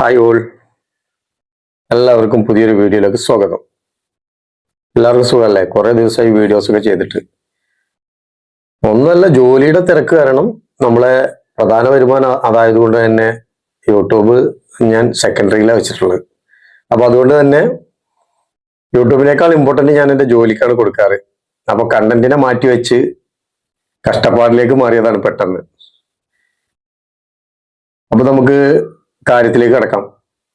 Hi all എല്ലാവർക്കും പുതിയൊരു വീഡിയോയിലേക്ക് സ്വാഗതം. എല്ലാവർക്കും സുഖമല്ലേ? കുറേ ദിവസമായി വീഡിയോസൊക്കെ ചെയ്തിട്ട്. ഒന്നല്ല ജോലിയുടെ തിരക്ക് കാരണം നമ്മളെ പ്രധാന വരുമാനം അതായത് കൊണ്ട് തന്നെ യൂട്യൂബ് ഞാൻ സെക്കൻഡറിയിലാണ് വെച്ചിട്ടുള്ളത്. അപ്പൊ അതുകൊണ്ട് തന്നെ യൂട്യൂബിനേക്കാൾ ഇമ്പോർട്ടന്റ് ഞാൻ എന്റെ ജോലിക്കാണ് കൊടുക്കാറ്. അപ്പോൾ കണ്ടന്റിനെ മാറ്റി വെച്ച് കഷ്ടപ്പാടിലേക്ക് മാറിയതാണ് പെട്ടെന്ന്. അപ്പൊ നമുക്ക് കാര്യത്തിലേക്ക് കിടക്കാം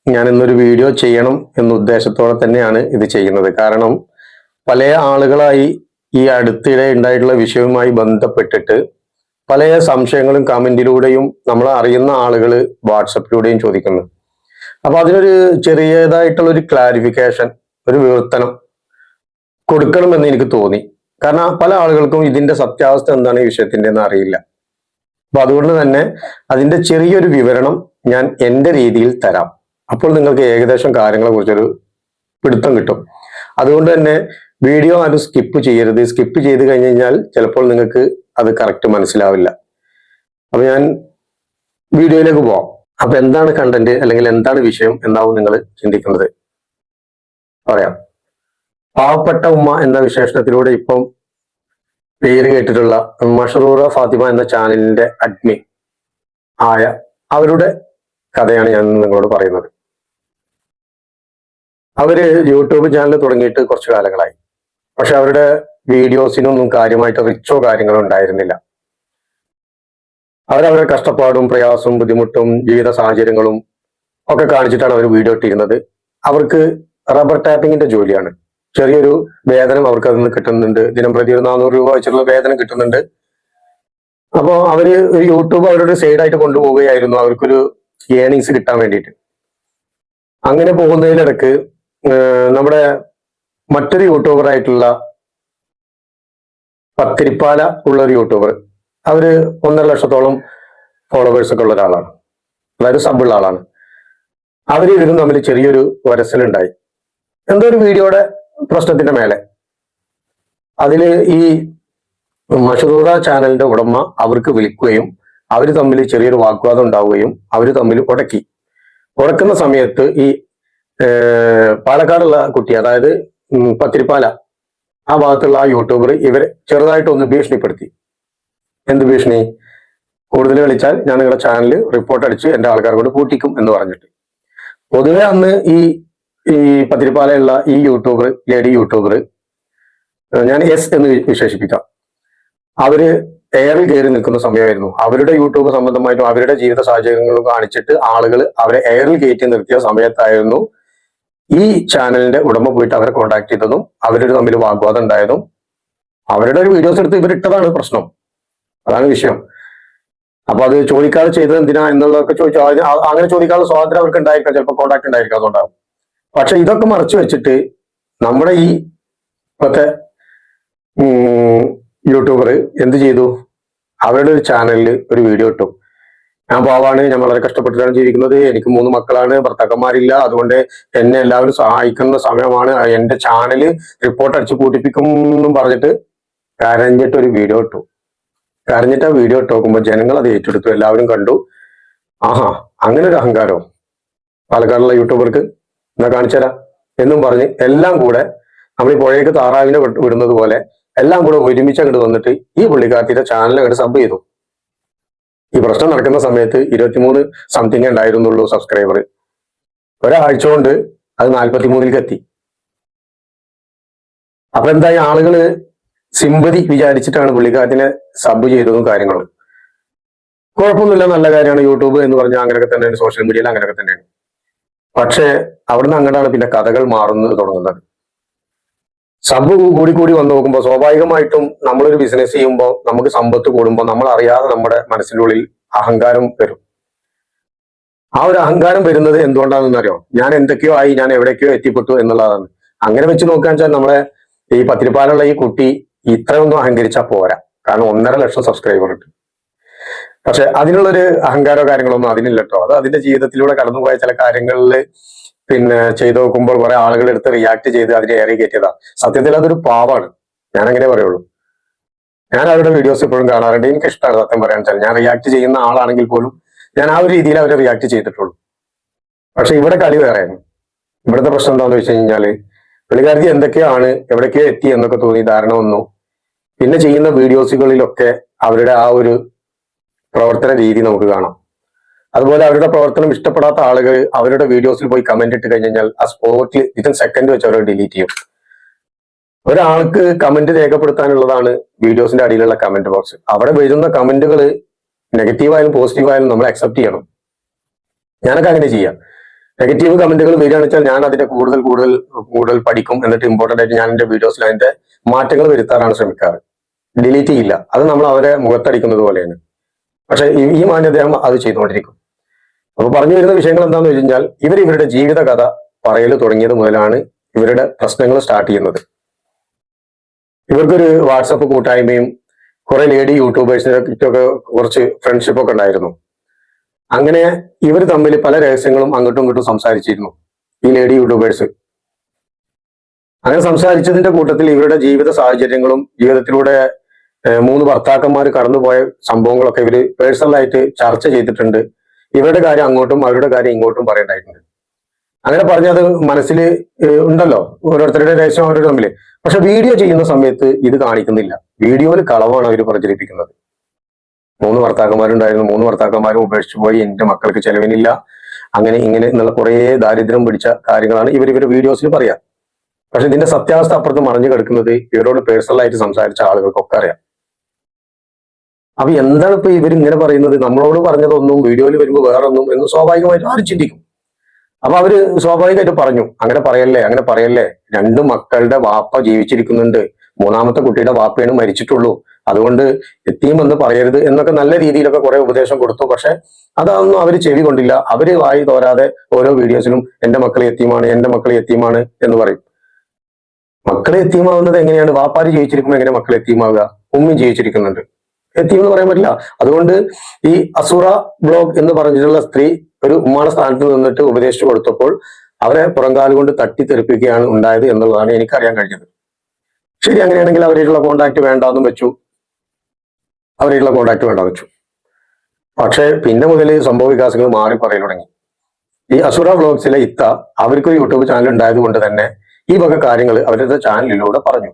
ഞാൻ ഇന്നൊരു വീഡിയോ ചെയ്യണം എന്ന ഉദ്ദേശത്തോടെ തന്നെയാണ് ഇത് ചെയ്യുന്നത്. കാരണം പല ആളുകളായി ഈ അടുത്തിടെ ഉണ്ടായിട്ടുള്ള വിഷയവുമായി ബന്ധപ്പെട്ടിട്ട് പല സംശയങ്ങളും കമന്റിലൂടെയും നമ്മൾ അറിയുന്ന ആളുകൾ വാട്സപ്പിലൂടെയും ചോദിക്കുന്നു. അപ്പൊ അതിനൊരു ചെറിയതായിട്ടുള്ള ഒരു ക്ലാരിഫിക്കേഷൻ ഒരു വിവർത്തനം കൊടുക്കണമെന്ന് എനിക്ക് തോന്നി. കാരണം പല ആളുകൾക്കും ഇതിന്റെ സത്യാവസ്ഥ എന്താണ് ഈ വിഷയത്തിന്റെ എന്ന് അറിയില്ല. അപ്പൊ അതുകൊണ്ട് തന്നെ അതിന്റെ ചെറിയൊരു വിവരണം ഞാൻ എന്റെ രീതിയിൽ തരാം. അപ്പോൾ നിങ്ങൾക്ക് ഏകദേശം കാര്യങ്ങളെ കുറിച്ചൊരു പിടുത്തം കിട്ടും. അതുകൊണ്ട് തന്നെ വീഡിയോ ആരും സ്കിപ്പ് ചെയ്യരുത്. സ്കിപ്പ് ചെയ്ത് കഴിഞ്ഞ് കഴിഞ്ഞാൽ ചിലപ്പോൾ നിങ്ങൾക്ക് അത് കറക്റ്റ് മനസ്സിലാവില്ല. അപ്പൊ ഞാൻ വീഡിയോയിലേക്ക് പോവാം. അപ്പൊ എന്താണ് കണ്ടന്റ് അല്ലെങ്കിൽ എന്താണ് വിഷയം എന്നാവും നിങ്ങൾ ചിന്തിക്കുന്നത്. പറയാം. പാവപ്പെട്ട ഉമ്മ എന്ന വിശേഷണത്തിലൂടെ ഇപ്പം പേര് കേട്ടിട്ടുള്ള മഷറൂറ ഫാത്തിമ എന്ന ചാനലിന്റെ അഡ്മിൻ ആയ അവരുടെ കഥയാണ് ഞാൻ നിങ്ങളോട് പറയുന്നത്. അവർ യൂട്യൂബ് ചാനൽ തുടങ്ങിയിട്ട് കുറച്ചു കാലങ്ങളായി. പക്ഷെ അവരുടെ വീഡിയോസിനൊന്നും കാര്യമായിട്ട് റിച്ചോ കാര്യങ്ങളോ ഉണ്ടായിരുന്നില്ല. അവരവരുടെ കഷ്ടപ്പാടും പ്രയാസവും ബുദ്ധിമുട്ടും ജീവിത സാഹചര്യങ്ങളും ഒക്കെ കാണിച്ചിട്ടാണ് അവർ വീഡിയോ ഇട്ടിരുന്നത്. അവർക്ക് റബ്ബർ ടാപ്പിങ്ങിന്റെ ജോലിയാണ്. ചെറിയൊരു വേതനം അവർക്ക് അതിൽ നിന്ന് കിട്ടുന്നുണ്ട്. ദിനം പ്രതി ഒരു നാനൂറ് രൂപ വെച്ചുള്ള വേതനം കിട്ടുന്നുണ്ട്. അപ്പോൾ അവർ യൂട്യൂബ് അവരുടെ സൈഡായിട്ട് കൊണ്ടുപോവുകയായിരുന്നു. അവർക്കൊരു ഏണിങ്സ് കിട്ടാൻ വേണ്ടിയിട്ട്. അങ്ങനെ പോകുന്നതിനിടക്ക് നമ്മുടെ മറ്റൊരു യൂട്യൂബർ ആയിട്ടുള്ള പത്തിരിപ്പാല ഉള്ള ഒരു യൂട്യൂബർ അവർ ഒന്നര ലക്ഷത്തോളം ഫോളോവേഴ്സ് ഒക്കെ ഉള്ള ഒരാളാണ്. അതായത് സബുള്ള ആളാണ്. അവർ ഇവരും തമ്മിൽ ചെറിയൊരു വരസലുണ്ടായി. എന്തോ ഒരു വീഡിയോയുടെ പ്രശ്നത്തിന്റെ മേലെ. അതിൽ ഈ മഷറൂറ ചാനലിന്റെ ഉടമ അവർക്ക് വിളിക്കുകയും അവർ തമ്മിൽ ചെറിയൊരു വാഗ്വാദം ഉണ്ടാവുകയും അവർ തമ്മിൽ ഉടക്കി. ഉടക്കുന്ന സമയത്ത് ഈ പാലക്കാടുള്ള കുട്ടി അതായത് പത്തിരിപ്പാല ആ ഭാഗത്തുള്ള ആ യൂട്യൂബർ ഇവരെ ചെറുതായിട്ടൊന്ന് ഭീഷണിപ്പെടുത്തി. എന്ത് ഭീഷണി? കൂടുതൽ കളിച്ചാൽ ഞാൻ നിങ്ങളുടെ ചാനൽ റിപ്പോർട്ട് അടിച്ച് എന്റെ ആൾക്കാർ കൊണ്ട് പൂട്ടിക്കും എന്ന് പറഞ്ഞിട്ട്. പൊതുവെ അന്ന് ഈ ഈ പത്തിരിപ്പാലയുള്ള ഈ യൂട്യൂബർ ലേഡി യൂട്യൂബർ ഞാൻ എസ് എന്ന് വിശേഷിപ്പിക്കാം. അവർ എയറിൽ കയറി നിൽക്കുന്ന സമയമായിരുന്നു. അവരുടെ യൂട്യൂബ് സംബന്ധമായിട്ടും അവരുടെ ജീവിത സാഹചര്യങ്ങളും കാണിച്ചിട്ട് ആളുകൾ അവരെ എയറിൽ കയറ്റി നിർത്തിയ സമയത്തായിരുന്നു ഈ ചാനലിന്റെ ഉടമ പോയിട്ട് അവരെ കോണ്ടാക്ട് ചെയ്തതും അവരുടെ തമ്മിൽ വാഗ്വാദം ഉണ്ടായതും. അവരുടെ ഒരു വീഡിയോസ് എടുത്ത് ഇവരിട്ടതാണ് പ്രശ്നം. അതാണ് വിഷയം. അപ്പൊ അത് ചോദിക്കാതെ ചെയ്തത് എന്തിനാ എന്നുള്ളതൊക്കെ ചോദിച്ചു അങ്ങനെ ചോദിക്കാനുള്ള സ്വാതന്ത്ര്യം അവർക്ക് ഉണ്ടായിരിക്കാം. ചിലപ്പോൾ കോണ്ടാക്ട് ഉണ്ടായിരിക്കാം അതുകൊണ്ടാകും പക്ഷെ ഇതൊക്കെ മറച്ചു വെച്ചിട്ട് നമ്മുടെ ഈ ഇപ്പോഴത്തെ യൂട്യൂബർ എന്ത് ചെയ്തു? അവരുടെ ഒരു ചാനലിൽ ഒരു വീഡിയോ ഇട്ടു. ഞാൻ പാവാണ് ഞാൻ വളരെ കഷ്ടപ്പെട്ടിട്ടാണ് ജീവിക്കുന്നത്. എനിക്ക് മൂന്ന് മക്കളാണ് ഭർത്താക്കന്മാരില്ല. അതുകൊണ്ട് എന്നെ എല്ലാവരും സഹായിക്കുന്ന സമയമാണ് എന്റെ ചാനൽ റിപ്പോർട്ട് അടിച്ച് കൂട്ടിപ്പിക്കും എന്നും പറഞ്ഞിട്ട് കരഞ്ഞിട്ട് ഒരു വീഡിയോ ഇട്ടു. കരഞ്ഞിട്ട് ആ വീഡിയോ ഇട്ട് നോക്കുമ്പോൾ ജനങ്ങൾ അത് ഏറ്റെടുത്തു. എല്ലാവരും കണ്ടു. ആഹാ അങ്ങനെ ഒരു അഹങ്കാരോ? പാലക്കാടുള്ള യൂട്യൂബർക്ക് എന്നാ കാണിച്ചുതരാം എന്നും പറഞ്ഞ് എല്ലാം കൂടെ നമ്മൾ ഈ പുഴയ്ക്ക് താറാവിനെ വിടുന്നത് പോലെ എല്ലാം കൂടെ ഒരുമിച്ച് അങ്ങോട്ട് വന്നിട്ട് ഈ പുള്ളിക്കാർത്തിയുടെ ചാനൽ അങ്ങോട്ട് സബ് ചെയ്തു. ഈ പ്രശ്നം നടക്കുന്ന സമയത്ത് ഇരുപത്തിമൂന്ന് സംതിങ് ഉണ്ടായിരുന്നുള്ളൂ സബ്സ്ക്രൈബർ ഒരാഴ്ച കൊണ്ട് അത് നാൽപ്പത്തി മൂന്നിലേക്ക് എത്തി അപ്പൊ എന്തായി? ആളുകൾ സിമ്പതി വിചാരിച്ചിട്ടാണ് പുള്ളിക്കാരത്തിനെ സബ് ചെയ്തതും കാര്യങ്ങളും. കുഴപ്പമൊന്നുമില്ല നല്ല കാര്യമാണ് യൂട്യൂബ് എന്ന് പറഞ്ഞാൽ അങ്ങനെയൊക്കെ തന്നെയാണ് സോഷ്യൽ മീഡിയയിൽ അങ്ങനെയൊക്കെ തന്നെയാണ്. പക്ഷേ അവിടുന്ന് അങ്ങോട്ടാണ് പിന്നെ കഥകൾ മാറുന്നത് തുടങ്ങുന്നത്. സബ് കൂടി കൂടി വന്നു നോക്കുമ്പോൾ സ്വാഭാവികമായിട്ടും നമ്മളൊരു ബിസിനസ് ചെയ്യുമ്പോൾ നമുക്ക് സമ്പത്ത് കൂടുമ്പോൾ നമ്മൾ അറിയാതെ നമ്മുടെ മനസ്സിന്റെ ഉള്ളിൽ അഹങ്കാരം വരും. ആ ഒരു അഹങ്കാരം വരുന്നത് എന്തുകൊണ്ടാണെന്ന് അറിയോ? ഞാൻ എന്തൊക്കെയോ ആയി ഞാൻ എവിടേക്കോ എത്തിപ്പെട്ടു എന്നുള്ളതാണ്. അങ്ങനെ വെച്ച് നോക്കുകയെന്ന് വെച്ചാൽ നമ്മളെ ഈ പത്തിരിപ്പാലുള്ള ഈ കുട്ടി ഇത്രയൊന്നും അഹങ്കരിച്ചാൽ പോരാ. കാരണം ഒന്നര ലക്ഷം സബ്സ്ക്രൈബർ ഉണ്ട്. പക്ഷെ അതിനുള്ളൊരു അഹങ്കാരോ കാര്യങ്ങളൊന്നും അതിനില്ല കേട്ടോ അത് അതിന്റെ ജീവിതത്തിലൂടെ കടന്നുപോയ ചില കാര്യങ്ങളിൽ പിന്നെ ചെയ്തു നോക്കുമ്പോൾ കുറെ ആളുകൾ എടുത്ത് റിയാക്ട് ചെയ്ത് അതിനെ ഏറെ കയറ്റിയതാ. സത്യത്തിൽ അതൊരു പാവാണ്. ഞാൻ അങ്ങനെ പറയുള്ളൂ. ഞാൻ അവരുടെ വീഡിയോസ് ഇപ്പോഴും കാണാറുണ്ട്. എനിക്ക് ഇഷ്ടമാണ് സത്യം പറയാൻ വെച്ചാൽ. ഞാൻ റിയാക്ട് ചെയ്യുന്ന ആളാണെങ്കിൽ പോലും ഞാൻ ആ ഒരു രീതിയിൽ അവരെ റിയാക്ട് ചെയ്തിട്ടുള്ളൂ. പക്ഷെ ഇവിടെ കളി വേറെയാണ്. ഇവിടുത്തെ പ്രശ്നം എന്താണെന്ന് വെച്ച് കഴിഞ്ഞാൽ പുള്ളിക്കാരത്തി എന്തൊക്കെയാണ് എവിടേക്കോ എത്തി എന്നൊക്കെ തോന്നി ധാരണ വന്നു. പിന്നെ ചെയ്യുന്ന വീഡിയോസുകളിലൊക്കെ അവരുടെ ആ ഒരു പ്രവർത്തന രീതി നമുക്ക് കാണാം. അതുപോലെ അവരുടെ പ്രവർത്തനം ഇഷ്ടപ്പെടാത്ത ആളുകൾ അവരുടെ വീഡിയോസിൽ പോയി കമന്റ് ഇട്ട് കഴിഞ്ഞാൽ ആ സ്പോട്ടിൽ വിത്തിൻ സെക്കൻഡ് വെച്ച് അവർ ഡിലീറ്റ് ചെയ്യും. ഒരാൾക്ക് കമന്റ് രേഖപ്പെടുത്താനുള്ളതാണ് വീഡിയോസിന്റെ അടിയിലുള്ള കമന്റ് ബോക്സ് അവിടെ വരുന്ന കമന്റുകൾ നെഗറ്റീവ് ആയാലും പോസിറ്റീവ് ആയാലും നമ്മൾ അക്സെപ്റ്റ് ചെയ്യണം. ഞാനൊക്കെ അങ്ങനെ ചെയ്യാം. നെഗറ്റീവ് കമന്റുകൾ വരികയാണെന്ന് വെച്ചാൽ ഞാൻ അതിന്റെ കൂടുതൽ കൂടുതൽ കൂടുതൽ പഠിക്കും. എന്നിട്ട് ഇമ്പോർട്ടന്റ് ആയിട്ട് ഞാൻ എന്റെ വീഡിയോസിൽ അതിന്റെ മാറ്റങ്ങൾ വരുത്താറാണ് ശ്രമിക്കാറ്. ഡിലീറ്റ് ചെയ്യില്ല. അത് നമ്മൾ അവരെ മുഖത്തടിക്കുന്നത് പോലെയാണ്. പക്ഷെ ഈ- ഈ മാന്യ അദ്ദേഹം അത് ചെയ്തുകൊണ്ടിരിക്കും. അപ്പൊ പറഞ്ഞു വരുന്ന വിഷയങ്ങൾ എന്താണെന്ന് വെച്ച് കഴിഞ്ഞാൽ ഇവർ ഇവരുടെ ജീവിത കഥ പറയൽ തുടങ്ങിയത് മുതലാണ് ഇവരുടെ പ്രശ്നങ്ങൾ സ്റ്റാർട്ട് ചെയ്യുന്നത്. ഇവർക്കൊരു വാട്സപ്പ് കൂട്ടായ്മയും കുറെ ലേഡി യൂട്യൂബേഴ്സിനൊക്കെ കുറച്ച് ഫ്രണ്ട്ഷിപ്പ് ഒക്കെ ഉണ്ടായിരുന്നു. അങ്ങനെ ഇവർ തമ്മിൽ പല രഹസ്യങ്ങളും അങ്ങോട്ടും ഇങ്ങോട്ടും സംസാരിച്ചിരുന്നു ഈ ലേഡി യൂട്യൂബേഴ്സ് അങ്ങനെ സംസാരിച്ചതിന്റെ കൂട്ടത്തിൽ ഇവരുടെ ജീവിത സാഹചര്യങ്ങളും ജീവിതത്തിലൂടെ മൂന്ന് ഭർത്താക്കന്മാർ കടന്നുപോയ സംഭവങ്ങളൊക്കെ ഇവർ പേഴ്സണലായിട്ട് ചർച്ച ചെയ്തിട്ടുണ്ട്. ഇവരുടെ കാര്യം അങ്ങോട്ടും അവരുടെ കാര്യം ഇങ്ങോട്ടും പറയേണ്ടായിട്ടുണ്ട് അങ്ങനെ പറഞ്ഞത് മനസ്സിൽ ഉണ്ടല്ലോ. ഓരോരുത്തരുടെ രഹസ്യം അവരുടെ തമ്മിൽ പക്ഷെ വീഡിയോ ചെയ്യുന്ന സമയത്ത് ഇത് കാണിക്കുന്നില്ല. വീഡിയോയിൽ കളവാണ് അവർ പ്രചരിപ്പിക്കുന്നത്. മൂന്ന് ഭർത്താക്കന്മാരുണ്ടായിരുന്നു. മൂന്ന് ഭർത്താക്കന്മാരും ഉപേക്ഷിച്ചു പോയി. എന്റെ മക്കൾക്ക് ചെലവിനില്ല. അങ്ങനെ ഇങ്ങനെ എന്നുള്ള കുറേ ദാരിദ്ര്യം പിടിച്ച കാര്യങ്ങളാണ് ഇവർ ഇവരുടെ വീഡിയോസിൽ പറയാം. പക്ഷെ ഇതിന്റെ സത്യാവസ്ഥ അപ്പുറത്ത് മറിഞ്ഞു കിടക്കുന്നത് ഇവരോട് പേഴ്സണലായിട്ട് സംസാരിച്ച ആളുകൾക്കൊക്കെ അറിയാം. അപ്പൊ എന്താണ് ഇപ്പൊ ഇവർ ഇങ്ങനെ പറയുന്നത്? നമ്മളോട് പറഞ്ഞതൊന്നും വീഡിയോയിൽ വരുമ്പോൾ വേറൊന്നും എന്ന് സ്വാഭാവികമായിട്ട് ആരും ചിന്തിക്കും. അപ്പൊ അവർ സ്വാഭാവികമായിട്ട് പറഞ്ഞു അങ്ങനെ പറയല്ലേ അങ്ങനെ പറയല്ലേ. രണ്ട് മക്കളുടെ വാപ്പ ജീവിച്ചിരിക്കുന്നുണ്ട്. മൂന്നാമത്തെ കുട്ടിയുടെ വാപ്പയാണ് മരിച്ചിട്ടുള്ളൂ. അതുകൊണ്ട് എത്തിയും എന്ന് പറയരുത് എന്നൊക്കെ നല്ല രീതിയിലൊക്കെ കുറെ ഉപദേശം കൊടുത്തു. പക്ഷെ അതൊന്നും അവർ ചെവി കൊണ്ടില്ല. അവർ വായി തോരാതെ ഓരോ വീഡിയോസിലും എന്റെ മക്കൾ എത്തിയുമാണ് എന്റെ മക്കൾ എത്തിയുമാണ് എന്ന് പറയും. മക്കളെ എത്തിയുമാവുന്നത് എങ്ങനെയാണ്? വാപ്പാര് ജീവിച്ചിരിക്കുമ്പോൾ എങ്ങനെ മക്കൾ എത്തിയുമാവുക? ഉമ്മയും ജീവിച്ചിരിക്കുന്നുണ്ട്. എത്തിയും എന്ന് പറയാൻ പറ്റില്ല. അതുകൊണ്ട് ഈ അസുറ ബ്ലോഗ് എന്ന് പറഞ്ഞിട്ടുള്ള സ്ത്രീ ഒരു ഉമ്മാടെ സ്ഥാനത്ത് നിന്നിട്ട് ഉപദേശിച്ചു കൊടുത്തപ്പോൾ അവരെ പുറംകാൽ കൊണ്ട് തട്ടിത്തെറിപ്പിക്കുകയാണ് ഉണ്ടായത് എന്നുള്ളതാണ് എനിക്കറിയാൻ കഴിഞ്ഞത്. ശരി അങ്ങനെയാണെങ്കിൽ അവരായിട്ടുള്ള കോണ്ടാക്ട് വേണ്ടാന്നും വെച്ചു. അവരായിട്ടുള്ള കോണ്ടാക്ട് വേണ്ട വെച്ചു. പക്ഷേ പിന്നെ മുതൽ സംഭവ വികാസങ്ങൾ മാറി പറയാൻ തുടങ്ങി. ഈ അസുറ ബ്ലോഗ്സിലെ ഇത്ത അവർക്കൊരു യൂട്യൂബ് ചാനൽ ഉണ്ടായത് കൊണ്ട് തന്നെ ഈ വക കാര്യങ്ങൾ അവരുടെ ചാനലിലൂടെ പറഞ്ഞു.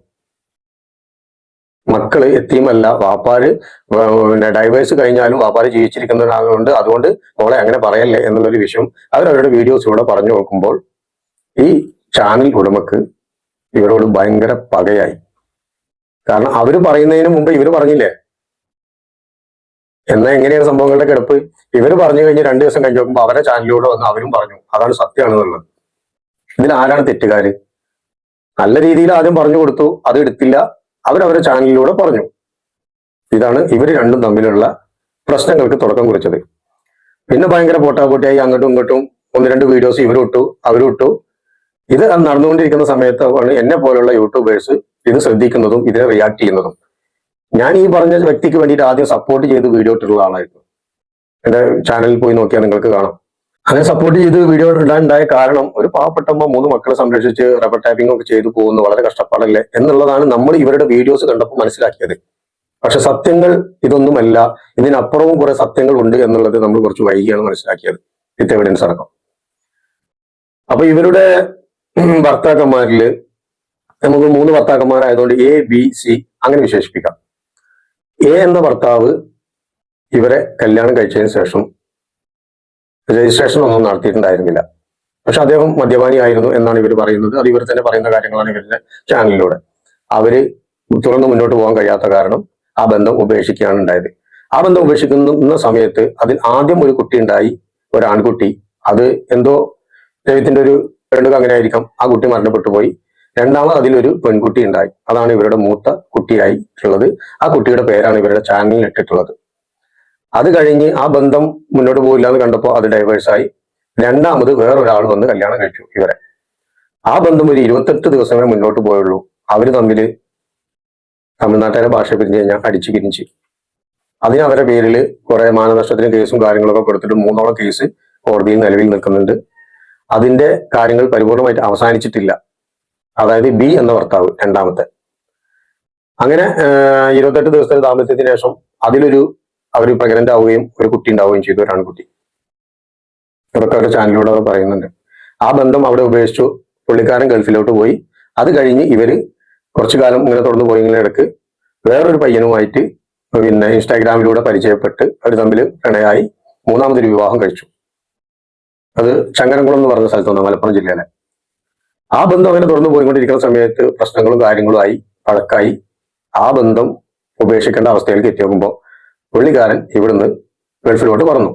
മക്കൾ എത്തിയുമല്ല. വാപ്പാര് പിന്നെ ഡൈവേഴ്സ് കഴിഞ്ഞാലും വാപ്പാര് ജീവിച്ചിരിക്കുന്നവരാകൊണ്ട് അതുകൊണ്ട് മോളെ അങ്ങനെ പറയല്ലേ എന്നുള്ളൊരു വിഷയം അവരവരുടെ വീഡിയോസ് ഇവിടെ പറഞ്ഞു നോക്കുമ്പോൾ ഈ ചാനൽ ഉടമക്ക് ഇവരോട് ഭയങ്കര പകയായി. കാരണം അവർ പറയുന്നതിന് മുമ്പ് ഇവർ പറഞ്ഞില്ലേ? എന്നാ എങ്ങനെയാണ് സംഭവങ്ങളുടെ കിടപ്പ്? ഇവർ പറഞ്ഞു കഴിഞ്ഞ് രണ്ടു ദിവസം കഴിഞ്ഞ് നോക്കുമ്പോൾ അവരെ ചാനലിലൂടെ വന്ന് അവരും പറഞ്ഞു. അതാണ് സത്യമാണെന്നുള്ളത്. ഇതിൽ ആരാണ് തെറ്റുകാര്? നല്ല രീതിയിൽ ആദ്യം പറഞ്ഞു കൊടുത്തു അത് എടുത്തില്ല. അവരവരുടെ ചാനലിലൂടെ പറഞ്ഞു. ഇതാണ് ഇവർ രണ്ടും തമ്മിലുള്ള പ്രശ്നങ്ങൾക്ക് തുടക്കം കുറിച്ചത്. പിന്നെ ഭയങ്കര പോട്ടാപോട്ടിയായി അങ്ങോട്ടും ഇങ്ങോട്ടും ഒന്ന് രണ്ട് വീഡിയോസ് ഇവരിട്ടു ഇട്ടു അവരും ഇട്ടു ഇത് നടന്നുകൊണ്ടിരിക്കുന്ന സമയത്താണ് എന്നെ പോലുള്ള യൂട്യൂബേഴ്സ് ഇത് ശ്രദ്ധിക്കുന്നതും ഇതിനെ റിയാക്ട് ചെയ്യുന്നതും. ഞാൻ ഈ പറഞ്ഞ വ്യക്തിക്ക് വേണ്ടിയിട്ട് ആദ്യം സപ്പോർട്ട് ചെയ്ത് വീഡിയോ ഇട്ടിട്ടുള്ള ആളായിരുന്നു. എന്റെ ചാനലിൽ പോയി നോക്കിയാൽ നിങ്ങൾക്ക് കാണാം. അങ്ങനെ സപ്പോർട്ട് ചെയ്ത് വീഡിയോ ഇടാനുണ്ടായ കാരണം ഒരു പാവപ്പെട്ടമ്മ മൂന്ന് മക്കളെ സംരക്ഷിച്ച് റബ്ബർ ടാപ്പിംഗ് ഒക്കെ ചെയ്തു പോകുന്നു വളരെ കഷ്ടപ്പാടല്ലേ? എന്നുള്ളതാണ് നമ്മൾ ഇവരുടെ വീഡിയോസ് കണ്ടപ്പോൾ മനസ്സിലാക്കിയത്. പക്ഷെ സത്യങ്ങൾ ഇതൊന്നുമല്ല. ഇതിനപ്പുറവും കുറെ സത്യങ്ങൾ ഉണ്ട് എന്നുള്ളത് നമ്മൾ കുറച്ച് വൈകിയാണ് മനസ്സിലാക്കിയത്. വിത്ത് എവിഡൻസ് അടക്കം. അപ്പൊ ഇവരുടെ ഭർത്താക്കന്മാരിൽ നമുക്ക് മൂന്ന് ഭർത്താക്കന്മാരായതുകൊണ്ട് എ ബി സി അങ്ങനെ വിശേഷിപ്പിക്കാം. എ എന്ന ഭർത്താവ് ഇവരെ കല്യാണം കഴിച്ചതിന് ശേഷം രജിസ്ട്രേഷൻ ഒന്നും നടത്തിയിട്ടുണ്ടായിരുന്നില്ല. പക്ഷെ അദ്ദേഹം മദ്യപാനിയായിരുന്നു എന്നാണ് ഇവർ പറയുന്നത്. അത് ഇവർ തന്നെ പറയുന്ന കാര്യങ്ങളാണ് ഇവരുടെ ചാനലിലൂടെ. അവർ തുറന്ന് മുന്നോട്ട് പോകാൻ കഴിയാത്ത കാരണം ആ ബന്ധം ഉപേക്ഷിക്കുകയാണ് ഉണ്ടായത്. ആ ബന്ധം ഉപേക്ഷിക്കുന്ന സമയത്ത് അതിൽ ആദ്യം ഒരു കുട്ടി ഉണ്ടായി ഒരു ആൺകുട്ടി. അത് എന്തോ ദൈവത്തിന്റെ ഒരു രണ്ടു അങ്ങനെ ആയിരിക്കാം ആ കുട്ടി മരണപ്പെട്ടു പോയി. രണ്ടാമത് അതിലൊരു പെൺകുട്ടി ഉണ്ടായി. അതാണ് ഇവരുടെ മൂത്ത കുട്ടിയായിട്ടുള്ളത്. ആ കുട്ടിയുടെ പേരാണ് ഇവരുടെ ചാനലിൽ ഇട്ടിട്ടുള്ളത്. അത് കഴിഞ്ഞ് ആ ബന്ധം മുന്നോട്ട് പോകില്ല എന്ന് കണ്ടപ്പോൾ അത് ഡൈവേഴ്സായി രണ്ടാമത് വേറൊരാൾ വന്ന് കല്യാണം കഴിച്ചു ഇവരെ. ആ ബന്ധം ഒരു ഇരുപത്തെട്ട് ദിവസമേ മുന്നോട്ട് പോയുള്ളൂ. അവർ തമ്മിൽ തമിഴ്നാട്ടുകാരെ ഭാഷ പിരിഞ്ഞു കഴിഞ്ഞാൽ അടിച്ചു പിരിഞ്ച് അതിന് അവരുടെ പേരിൽ കുറെ മാനനഷ്ടത്തിന് കേസും കാര്യങ്ങളൊക്കെ കൊടുത്തിട്ട് മൂന്നോളം കേസ് കോടതിയിൽ നിലവിൽ നിൽക്കുന്നുണ്ട്. അതിന്റെ കാര്യങ്ങൾ പരിപൂർണമായിട്ട് അവസാനിച്ചിട്ടില്ല. അതായത് ബി എന്ന ഭർത്താവ് രണ്ടാമത്തെ. അങ്ങനെ ഇരുപത്തെട്ട് ദിവസത്തെ ദാമ്പത്യത്തിന് ശേഷം അതിലൊരു അവർ പ്രഗ്നന്റ് ആവുകയും ഒരു കുട്ടി ഉണ്ടാവുകയും ചെയ്തു ഒരു ആൺകുട്ടി. ഇതൊക്കെ അവരുടെ ചാനലിലൂടെ അവർ പറയുന്നുണ്ട്. ആ ബന്ധം അവിടെ ഉപേക്ഷിച്ചു പുള്ളിക്കാരൻ ഗൾഫിലോട്ട് പോയി. അത് കഴിഞ്ഞ് ഇവർ കുറച്ചു കാലം ഇങ്ങനെ തുടർന്ന് പോയി ഇങ്ങനെ ഇടയ്ക്ക് വേറൊരു പയ്യനുമായിട്ട് പിന്നെ ഇൻസ്റ്റാഗ്രാമിലൂടെ പരിചയപ്പെട്ട് അവർ തമ്മിൽ പ്രണയായി. മൂന്നാമതൊരു വിവാഹം കഴിച്ചു. അത് ചങ്കരംകുളം എന്ന് പറഞ്ഞ സ്ഥലത്താണ് മലപ്പുറം ജില്ലയിലെ. ആ ബന്ധം അങ്ങനെ തുടർന്ന് പോയിക്കൊണ്ടിരിക്കുന്ന സമയത്ത് പ്രശ്നങ്ങളും കാര്യങ്ങളും ആയി പഴക്കായി. ആ ബന്ധം ഉപേക്ഷിക്കേണ്ട അവസ്ഥയിലേക്ക് എത്തി നോക്കുമ്പോൾ പുള്ളിക്കാരൻ ഇവിടുന്ന് ഗൾഫിലോട്ട് പറഞ്ഞു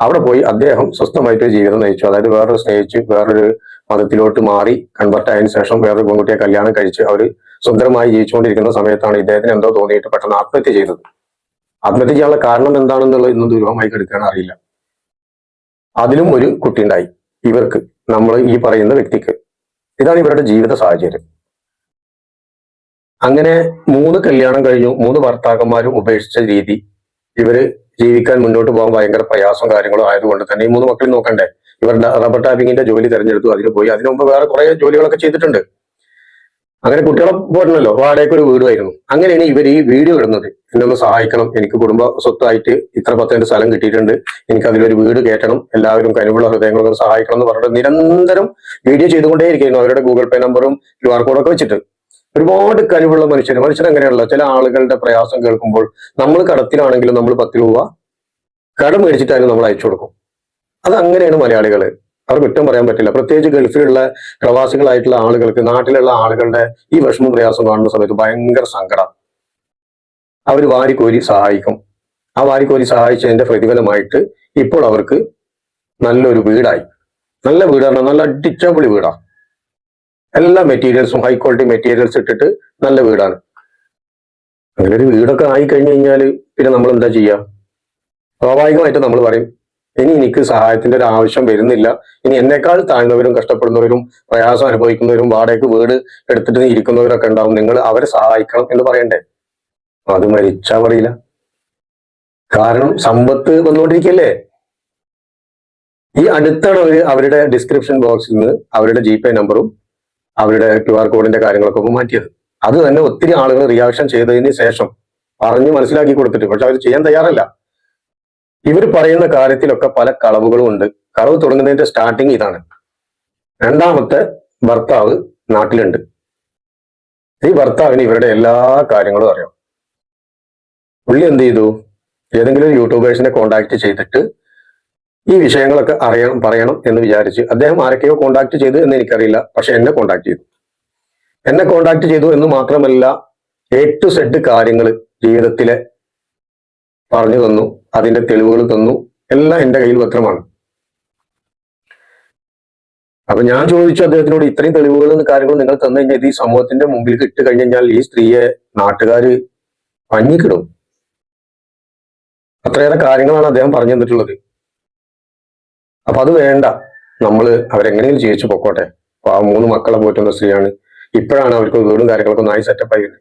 അവിടെ പോയി അദ്ദേഹം സ്വസ്ഥമായിട്ട് ജീവിതം നയിച്ചു. അതായത് വേറൊരു സ്നേഹിച്ച് വേറൊരു മതത്തിലോട്ട് മാറി കൺവെർട്ട് ആയതിനു ശേഷം വേറൊരു പെൺകുട്ടിയെ കല്യാണം കഴിച്ച് അവർ സുന്ദരമായി ജീവിച്ചുകൊണ്ടിരിക്കുന്ന സമയത്താണ് ഇദ്ദേഹത്തിന് എന്തോ തോന്നിയിട്ട് പെട്ടെന്ന് ആത്മഹത്യ ചെയ്തത്. ആത്മഹത്യ ചെയ്യാനുള്ള കാരണം എന്താണെന്നുള്ളത് ഇന്നും ദുരൂഹമായി കിടക്കുകയാണ് അറിയില്ല. അതിലും ഒരു കുട്ടി ഉണ്ടായി ഇവർക്ക് നമ്മൾ ഈ പറയുന്ന വ്യക്തിക്ക്. ഇതാണ് ഇവരുടെ ജീവിത സാഹചര്യം. അങ്ങനെ മൂന്ന് കല്യാണം കഴിഞ്ഞു. മൂന്ന് ഭർത്താക്കന്മാരും ഉപേക്ഷിച്ച രീതി ഇവർ ജീവിക്കാൻ മുന്നോട്ട് പോകാൻ ഭയങ്കര പ്രയാസവും കാര്യങ്ങളും ആയതുകൊണ്ട് തന്നെ ഈ മൂന്ന് മക്കളെ നോക്കണ്ടേ. ഇവരുടെ റബ്ബർ ടാപ്പിങ്ങിന്റെ ജോലി തെരഞ്ഞെടുത്തു അതിന് പോയി. അതിനു മുമ്പ് വേറെ കുറെ ജോലികളൊക്കെ ചെയ്തിട്ടുണ്ട്. അങ്ങനെ കുട്ടികളെ പോരണല്ലോ. വാടകയ്ക്ക് ഒരു വീടുമായിരുന്നു. അങ്ങനെയാണ് ഇവർ ഈ വീഡിയോ ഇടുന്നത് എന്നെ ഒന്ന് സഹായിക്കണം. എനിക്ക് കുടുംബ സ്വത്തായിട്ട് ഇത്ര പത്തിന്റെ സ്ഥലം കിട്ടിയിട്ടുണ്ട്. എനിക്ക് അതിലൊരു വീട് കയറ്റണം. എല്ലാവരും കനിവുള്ള ഹൃദയങ്ങളൊക്കെ സഹായിക്കണം എന്ന് പറഞ്ഞിട്ട് നിരന്തരം വീഡിയോ ചെയ്തുകൊണ്ടേയിരിക്കുന്നു അവരുടെ ഗൂഗിൾ പേ നമ്പറും ക്യു ആർ കോഡൊക്കെ വെച്ചിട്ട്. ഒരുപാട് കഴിവുള്ള മനുഷ്യർ മനുഷ്യർ അങ്ങനെയുള്ള ചില ആളുകളുടെ പ്രയാസം കേൾക്കുമ്പോൾ നമ്മൾ കടത്തിലാണെങ്കിലും നമ്മൾ പത്ത് രൂപ കടം മേടിച്ചിട്ടായാലും നമ്മൾ അയച്ചു കൊടുക്കും. അത് അങ്ങനെയാണ് മലയാളികൾ അവർ കുറ്റം പറയാൻ പറ്റില്ല. പ്രത്യേകിച്ച് ഗൾഫിലുള്ള പ്രവാസികളായിട്ടുള്ള ആളുകൾക്ക് നാട്ടിലുള്ള ആളുകളുടെ ഈ വിഷമം പ്രയാസം കാണുന്ന സമയത്ത് ഭയങ്കര സങ്കടം. അവർ വാരിക്കോരി സഹായിക്കും. ആ വാരിക്കോരി സഹായിച്ചതിന്റെ പ്രതിഫലമായിട്ട് ഇപ്പോൾ അവർക്ക് നല്ലൊരു വീടായി. നല്ല വീടാണ്. നല്ല അടിച്ചപൊളി വീടാണ് എല്ലാ മെറ്റീരിയൽസും ഹൈ ക്വാളിറ്റി മെറ്റീരിയൽസ് ഇട്ടിട്ട് നല്ല വീടാണ്. അങ്ങനെ ഒരു വീടൊക്കെ ആയി കഴിഞ്ഞു കഴിഞ്ഞാൽ പിന്നെ നമ്മൾ എന്താ ചെയ്യുക സ്വാഭാവികമായിട്ട് നമ്മൾ പറയും ഇനി എനിക്ക് സഹായത്തിന്റെ ഒരു ആവശ്യം വരുന്നില്ല. ഇനി എന്നേക്കാൾ താഴ്ന്നവരും കഷ്ടപ്പെടുന്നവരും പ്രയാസം അനുഭവിക്കുന്നവരും വാടകയ്ക്ക് വീട് എടുത്തിട്ട് ഇരിക്കുന്നവരൊക്കെ ഉണ്ടാവും. നിങ്ങൾ അവരെ സഹായിക്കണം എന്ന് പറയണ്ടേ? അത് മരിച്ചാ പറയില്ല. കാരണം സമ്പത്ത് വന്നുകൊണ്ടിരിക്കല്ലേ? ഈ അടുത്താണ് അവർ അവരുടെ ഡിസ്ക്രിപ്ഷൻ ബോക്സിൽ നിന്ന് അവരുടെ ജി നമ്പറും അവരുടെ ക്യു ആർ കോഡിന്റെ കാര്യങ്ങളൊക്കെ മാറ്റിയത്. അത് തന്നെ ഒത്തിരി ആളുകൾ റിയാക്ഷൻ ചെയ്തതിന് ശേഷം പറഞ്ഞ് മനസ്സിലാക്കി കൊടുത്തിട്ട് പക്ഷെ അവർ ചെയ്യാൻ തയ്യാറല്ല. ഇവർ പറയുന്ന കാര്യത്തിലൊക്കെ പല കളവുകളും ഉണ്ട്. കളവ് തുടങ്ങുന്നതിന്റെ സ്റ്റാർട്ടിങ് ഇതാണ്. രണ്ടാമത്തെ ഭർത്താവ് നാട്ടിലുണ്ട്. ഈ ഭർത്താവിന് ഇവരുടെ എല്ലാ കാര്യങ്ങളും അറിയാം. പുള്ളി എന്ത് ചെയ്തു? ഏതെങ്കിലും യൂട്യൂബേഴ്സിനെ കോണ്ടാക്ട് ചെയ്തിട്ട് ഈ വിഷയങ്ങളൊക്കെ അറിയണം പറയണം എന്ന് വിചാരിച്ച് അദ്ദേഹം ആരൊക്കെയോ കോണ്ടാക്ട് ചെയ്തു എന്ന് എനിക്കറിയില്ല. പക്ഷെ എന്നെ കോണ്ടാക്ട് ചെയ്തു. എന്നെ കോണ്ടാക്ട് ചെയ്തു എന്ന് മാത്രമല്ല എ ടു സെഡ് കാര്യങ്ങൾ ജീവിതത്തിലെ പറഞ്ഞു തന്നു അതിന്റെ തെളിവുകൾ തന്നു എല്ലാം എന്റെ കയ്യിൽ പത്രമാണ് അപ്പൊ ഞാൻ ചോദിച്ചു അദ്ദേഹത്തിനോട് ഇത്രയും തെളിവുകളും കാര്യങ്ങളും നിങ്ങൾ തന്നു കഴിഞ്ഞാൽ ഈ സമൂഹത്തിന്റെ മുമ്പിൽ ഇട്ട് കഴിഞ്ഞു കഴിഞ്ഞാൽ ഈ സ്ത്രീയെ നാട്ടുകാര് പഞ്ഞിക്കിടും. അത്രയേറെ കാര്യങ്ങളാണ് അദ്ദേഹം പറഞ്ഞു തന്നിട്ടുള്ളത്. അപ്പൊ അത് വേണ്ട. നമ്മൾ അവരെങ്ങനെയും ജീവിച്ചു പൊക്കോട്ടെ. അപ്പൊ ആ മൂന്ന് മക്കളെ പോറ്റുന്ന സ്ത്രീയാണ് ഇപ്പോഴാണ് അവർക്ക് വീടും കാര്യങ്ങളൊക്കെ നായി സെറ്റപ്പ് ആയത്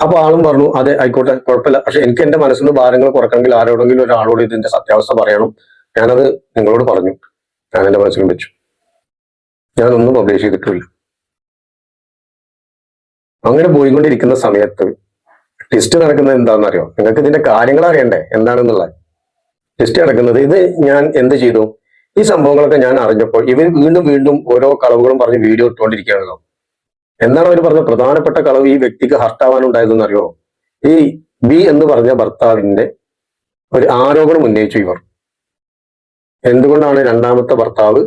അപ്പൊ ആളും പറഞ്ഞു അതെ ആയിക്കോട്ടെ കുഴപ്പമില്ല. പക്ഷെ എനിക്ക് എന്റെ മനസ്സിൽ നിന്ന് ഭാരങ്ങൾ കുറക്കണമെങ്കിൽ ആരോടെങ്കിലും ഒരാളോട് ഇതിന്റെ സത്യാവസ്ഥ പറയണം. ഞാനത് നിങ്ങളോട് പറഞ്ഞു. ഞാൻ എന്റെ മനസ്സിലും വെച്ചു. ഞാനൊന്നും പബ്ലിഷ് ചെയ്തിട്ടില്ല. അങ്ങനെ പോയിക്കൊണ്ടിരിക്കുന്ന സമയത്ത് ടെസ്റ്റ് നടക്കുന്നത് എന്താണെന്നറിയോ? നിങ്ങൾക്ക് ഇതിന്റെ കാര്യങ്ങൾ അറിയണ്ടേ? എന്താണെന്നുള്ളത്? ടെസ്റ്റ് നടക്കുന്നത്. ഇത് ഞാൻ എന്ത് ചെയ്തു? ഈ സംഭവങ്ങളൊക്കെ ഞാൻ അറിഞ്ഞപ്പോൾ ഇവർ വീണ്ടും വീണ്ടും ഓരോ കളവുകളും പറഞ്ഞ് വീഡിയോ ഇട്ടുകൊണ്ടിരിക്കുകയാണല്ലോ. എന്താണ് അവർ പറഞ്ഞ പ്രധാനപ്പെട്ട കളവ് ഈ വ്യക്തിക്ക് ഹർട്ടാവാനുണ്ടായതെന്ന് അറിയോ ഈ ബി എന്ന് പറഞ്ഞ ഭർത്താവിന്റെ ഒരു ആരോപണം ഉന്നയിച്ചു ഇവർ. എന്തുകൊണ്ടാണ് രണ്ടാമത്തെ ഭർത്താവ്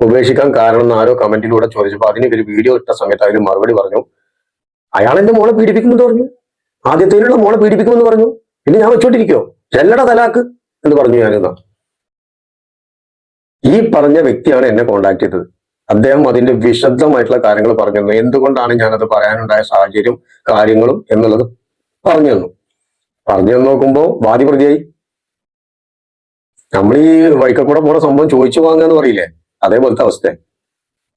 ഉപേക്ഷിക്കാൻ കാരണം എന്ന് ആരോ കമന്റിലൂടെ ചോദിച്ചപ്പോൾ അതിന് ഇവർ വീഡിയോ ഇട്ട സമയത്ത് അതിന് മറുപടി പറഞ്ഞു. അയാൾ എന്റെ മോളെ പീഡിപ്പിക്കുമെന്ന് പറഞ്ഞു. ആദ്യത്തേനുള്ള മോളെ പീഡിപ്പിക്കുമെന്ന് പറഞ്ഞു. പിന്നെ ഞാൻ വെച്ചോണ്ടിരിക്കോ ചെല്ലട തലാക്ക്. എന്ന് പറഞ്ഞു ഞാനിതാ. ഈ പറഞ്ഞ വ്യക്തിയാണ് എന്നെ കോണ്ടാക്ട് ചെയ്തത്. അദ്ദേഹം അതിന്റെ വിശദമായിട്ടുള്ള കാര്യങ്ങൾ പറഞ്ഞു തന്നു എന്തുകൊണ്ടാണ് ഞാനത് പറയാനുണ്ടായ സാഹചര്യം കാര്യങ്ങളും എന്നുള്ളത് പറഞ്ഞു തന്നു. പറഞ്ഞു തന്നു നോക്കുമ്പോൾ വാദി പ്രതിയായി. നമ്മൾ ഈ വൈക്കക്കൂടെ പോണ സംഭവം ചോദിച്ചു വാങ്ങുക എന്ന് പറയില്ലേ? അതേപോലത്തെ അവസ്ഥ